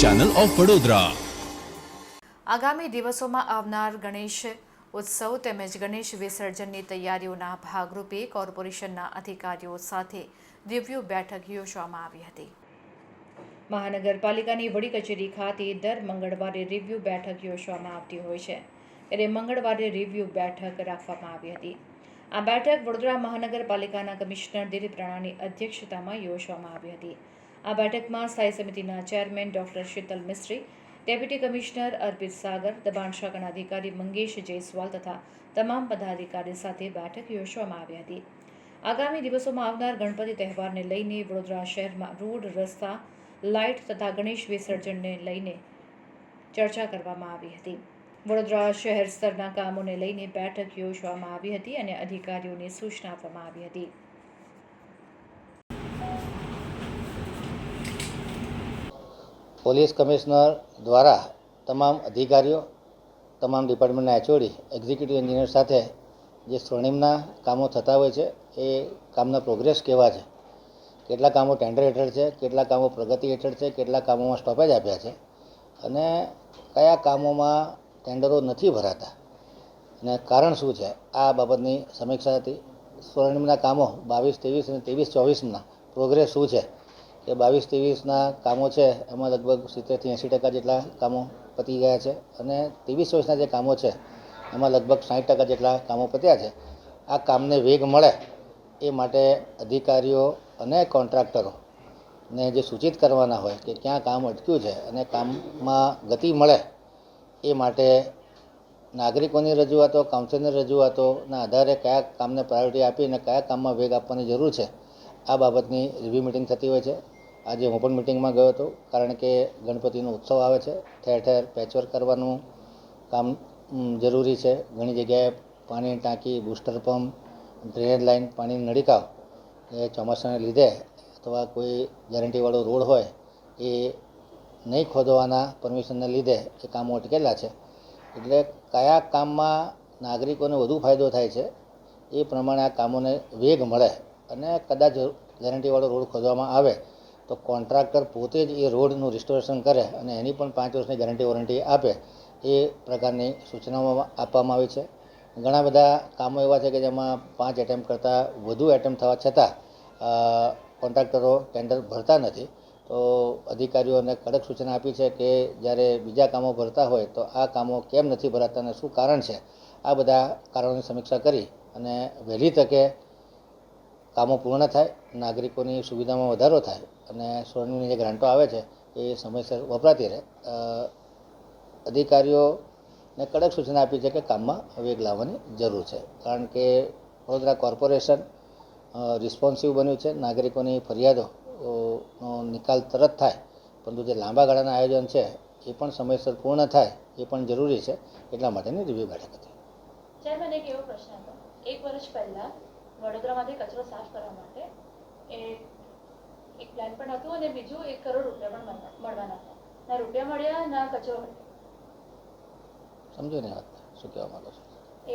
Channel of Vadodara આગામી દિવસોમાં આવનાર ગણેશ ઉત્સવ તેમજ ગણેશ વિસર્જનની તૈયારીઓના ભાગરૂપે કોર્પોરેશનના અધિકારીઓ સાથે રિવ્યુ બેઠક યોજવામાં આવી હતી. મહાનગરપાલિકાની વડી કચેરી ખાતે દર મંગળવારે રિવ્યુ બેઠક યોજવામાં આવતી હોય છે. ત્યારે મંગળવારે રિવ્યુ બેઠક રાખવામાં આવી હતી. આ બેઠક વડોદરા મહાનગરપાલિકાના કમિશનર દિલીપ રાણાની અધ્યક્ષતામાં યોજવામાં આવી હતી. આ બેઠકમાં સ્થાયી સમિતિના chairman doctor Shital Mistry, deputy commissioner Arpit Sagar, દબાણ શાખાના અધિકારી મંગેશ જયસ્વાલ તથા તમામ પદાધિકારી સાથે બેઠક યોજવામાં આવી હતી. આગામી દિવસોમાં આવનાર ગણપતિ તહેવારને લઈને વડોદરા શહેરમાં રોડ, રસ્તા, લાઇટ તથા ગણેશ વિસર્જનને લઈને ચર્ચા કરવામાં આવી હતી. વડોદરા શહેર સ્તરના કામોને લઈને બેઠક યોજવામાં આવી હતી અને અધિકારીઓને સૂચના આપવામાં આવી હતી. પોલીસ કમિશનર દ્વારા તમામ અધિકારીઓ, તમામ ડિપાર્ટમેન્ટના એચઓડી, એક્ઝિક્યુટિવ એન્જિનિયર સાથે જે સ્વર્ણિમના કામો થતા હોય છે, એ કામના પ્રોગ્રેસ કેવા છે? કેટલા કામો ટેન્ડર હેઠળ છે, કેટલા કામો પ્રગતિ હેઠળ છે, કેટલા કામોમાં સ્ટોપેજ આપ્યા છે અને કયા કામોમાં ટેન્ડરો નથી ભરાતા? અને કારણ શું છે? આ બાબતની સમીક્ષા હતી. સ્વર્ણિમના કામો બાવીસ, ત્રેવીસ અને ત્રેવીસ, ચોવીસના પ્રોગ્રેસ શું છે? કે બાવીસ ત્રેવીસના કામો છે, એમાં લગભગ સિત્તેરથી એંસી ટકા જેટલા કામો પતી ગયા છે અને ત્રેવીસ ચોવીસના જે કામો છે, એમાં લગભગ સાઠ ટકા જેટલા કામો પત્યા છે. આ કામને વેગ મળે એ માટે અધિકારીઓ અને કોન્ટ્રાક્ટરો ને જે સૂચિત કરવાના હોય કે ક્યાં કામ અટક્યું છે અને કામમાં ગતિ મળે એ માટે નાગરિકોની રજૂઆતો કાઉન્સિલની રજૂઆતોના આધારે કયા કામને પ્રાયોરિટી આપીને કયા કામમાં વેગ આપવાની જરૂર છે આ બાબતની રિવ્યૂ મિટિંગ થતી હોય છે. આજે હું પણ મિટિંગમાં ગયો હતો, કારણ કે ગણપતિનો ઉત્સવ આવે છે. ઠેર ઠેર પેચવર્ક કરવાનું કામ જરૂરી છે. ઘણી જગ્યાએ પાણીની ટાંકી બૂસ્ટર પંપ ડ્રેનેજ લાઇન પાણીની નળીકાવ એ ચોમાસાને લીધે અથવા કોઈ ગેરંટીવાળો રોડ હોય એ નહીં ખોદવાના પરમિશનને લીધે એ કામો અટકેલા છે. એટલે કયા કામમાં નાગરિકોને વધુ ફાયદો થાય છે એ પ્રમાણે આ કામોને વેગ મળે અને કદાચ ગેરંટીવાળો રોડ ખોદવામાં આવે, તો કોન્ટ્રાક્ટર પોતે જ એ રોડનું રિસ્ટોરેશન કરે અને એની પણ પાંચ વર્ષની ગેરંટી વોરંટી આપે, એ પ્રકારની સૂચનાઓ આપવામાં આવી છે. ઘણા બધા કામો એવા છે કે જેમાં પાંચ એટેમ્પ કરતાં વધુ એટેમ્પ થવા છતાં કોન્ટ્રાક્ટરો ટેન્ડર ભરતા નથી. તો અધિકારીઓને કડક સૂચના આપી છે કે જ્યારે બીજા કામો ભરતા હોય, તો આ કામો કેમ નથી ભરાતા અને શું કારણ છે? આ બધા કારણોની સમીક્ષા કરી અને વહેલી તકે કામો પૂર્ણ થાય, નાગરિકોની સુવિધામાં વધારો થાય અને સ્વર્ણની જે ગ્રાન્ટો આવે છે, એ સમયસર વપરાતી રહે. અધિકારીઓને કડક સૂચના આપી છે કે કામમાં વેગ લાવવાની જરૂર છે. કારણ કે વડોદરા કોર્પોરેશન રિસ્પોન્સિવ બન્યું છે. નાગરિકોની ફરિયાદો નિકાલ તરત થાય, પરંતુ જે લાંબા ગાળાના આયોજન છે, એ પણ સમયસર પૂર્ણ થાય, એ પણ જરૂરી છે. એટલા માટેની રિવ્યૂ બેઠક હતી. ચેરમેન એક એવો પ્રશ્ન હતો. એક વર્ષ પહેલા વડોદરામાંથી કચરો સાફ કરવા માટે એ એક પ્લાન પણ હતું અને બીજું એક કરોડ રૂપિયા પણ મળવાના હતા. ના રૂપિયા મળ્યા, ના કચરો સમજો ને વાત. શું કહેવા માંગો છો?